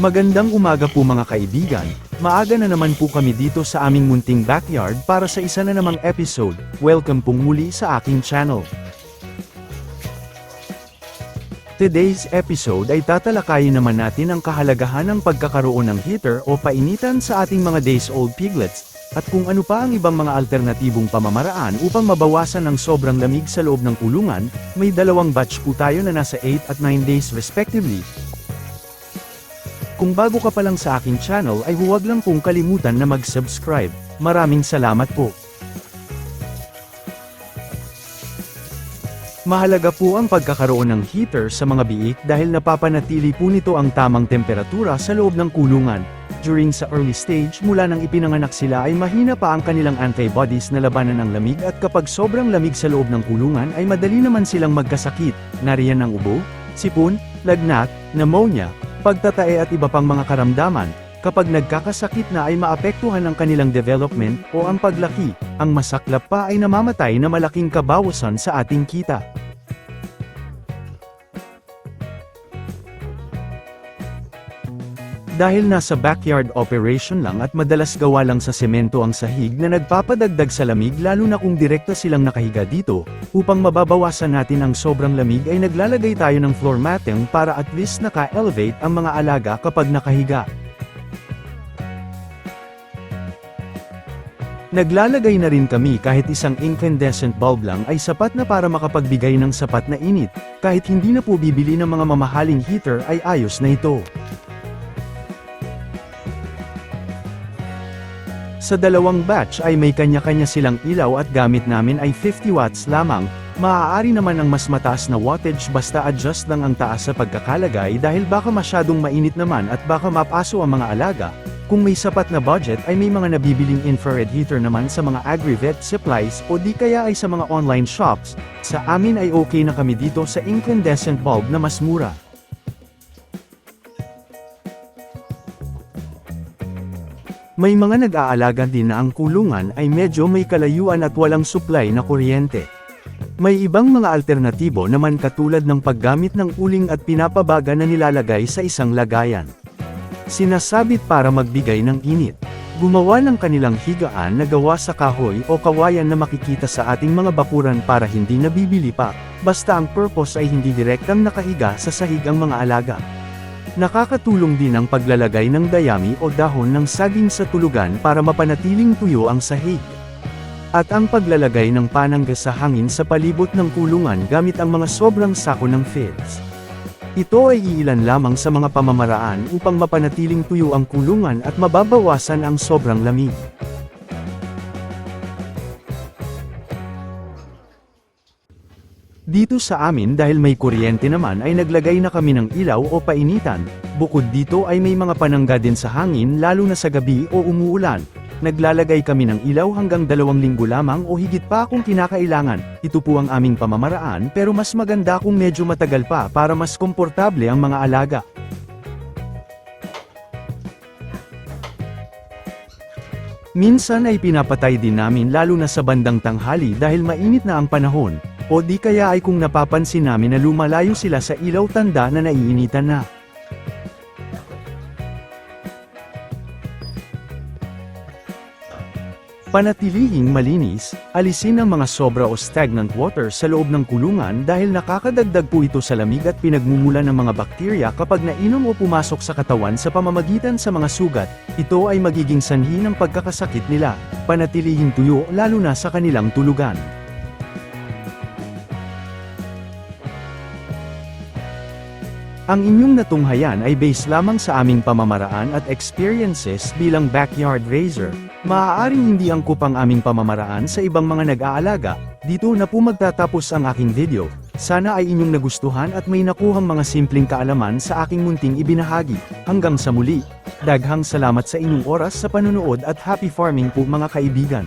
Magandang umaga po mga kaibigan, maaga na naman po kami dito sa aming munting backyard para sa isa na namang episode, welcome pong muli sa aking channel. Today's episode ay tatalakayin naman natin ang kahalagahan ng pagkakaroon ng heater o painitan sa ating mga days old piglets, at kung ano pa ang ibang mga alternatibong pamamaraan upang mabawasan ang sobrang lamig sa loob ng kulungan, may dalawang batch po tayo na nasa 8 at 9 days respectively, kung bago ka pa lang sa aking channel ay huwag lang pong kalimutan na mag-subscribe. Maraming salamat po. Mahalaga po ang pagkakaroon ng heater sa mga biik dahil napapanatili po nito ang tamang temperatura sa loob ng kulungan. During sa early stage mula nang ipinanganak sila ay mahina pa ang kanilang antibodies na labanan ng lamig at kapag sobrang lamig sa loob ng kulungan ay madali naman silang magkasakit, nariyan ang ubo, sipon, lagnat, pneumonia, pagtatae at iba pang mga karamdaman, kapag nagkakasakit na ay maapektuhan ang kanilang development o ang paglaki, ang masaklap pa ay namamatay na malaking kabawasan sa ating kita. Dahil nasa backyard operation lang at madalas gawa lang sa semento ang sahig na nagpapadagdag sa lamig lalo na kung direkta silang nakahiga dito, upang mababawasan natin ang sobrang lamig ay naglalagay tayo ng floor matting para at least naka-elevate ang mga alaga kapag nakahiga. Naglalagay na rin kami kahit isang incandescent bulb lang ay sapat na para makapagbigay ng sapat na init, kahit hindi na po bibili ng mga mamahaling heater ay ayos na ito. Sa dalawang batch ay may kanya-kanya silang ilaw at gamit namin ay 50 watts lamang, maaari naman ang mas mataas na wattage basta adjust lang ang taas sa pagkakalagay dahil baka masyadong mainit naman at baka mapaso ang mga alaga. Kung may sapat na budget ay may mga nabibiling infrared heater naman sa mga agri-vet supplies o di kaya ay sa mga online shops, sa amin ay okay na kami dito sa incandescent bulb na mas mura. May mga nag-aalaga din na ang kulungan ay medyo may kalayuan at walang supply na kuryente. May ibang mga alternatibo naman katulad ng paggamit ng uling at pinapabaga na nilalagay sa isang lagayan. Sinasabit para magbigay ng init. Gumawa ng kanilang higaan na gawa sa kahoy o kawayan na makikita sa ating mga bakuran para hindi nabibili pa, basta ang purpose ay hindi direktang nakahiga sa sahig ang mga alaga. Nakakatulong din ang paglalagay ng dayami o dahon ng saging sa tulugan para mapanatiling tuyo ang sahig. At ang paglalagay ng panangga sa hangin sa palibot ng kulungan gamit ang mga sobrang sako ng feeds. Ito ay iilan lamang sa mga pamamaraan upang mapanatiling tuyo ang kulungan at mababawasan ang sobrang lamig. Dito sa amin dahil may kuryente naman ay naglagay na kami ng ilaw o painitan, bukod dito ay may mga panangga din sa hangin lalo na sa gabi o umuulan. Naglalagay kami ng ilaw hanggang dalawang linggo lamang o higit pa kung kinakailangan. Ito po ang aming pamamaraan pero mas maganda kung medyo matagal pa para mas komportable ang mga alaga. Minsan ay pinapatay din namin lalo na sa bandang tanghali dahil mainit na ang panahon, o di kaya ay kung napapansin namin na lumalayo sila sa ilaw tanda na naiinitan na. Panatilihing malinis, alisin ang mga sobra o stagnant water sa loob ng kulungan dahil nakakadagdag po ito sa lamig at pinagmumula ng mga bakterya kapag nainom o pumasok sa katawan sa pamamagitan sa mga sugat, ito ay magiging sanhi ng pagkakasakit nila, panatilihing tuyo lalo na sa kanilang tulugan. Ang inyong natunghayan ay base lamang sa aming pamamaraan at experiences bilang backyard raiser. Maaaring hindi angkop ang aming pamamaraan sa ibang mga nag-aalaga, dito na po magtatapos ang aking video. Sana ay inyong nagustuhan at may nakuhang mga simpleng kaalaman sa aking munting ibinahagi. Hanggang sa muli, daghang salamat sa inyong oras sa panonood at happy farming po mga kaibigan.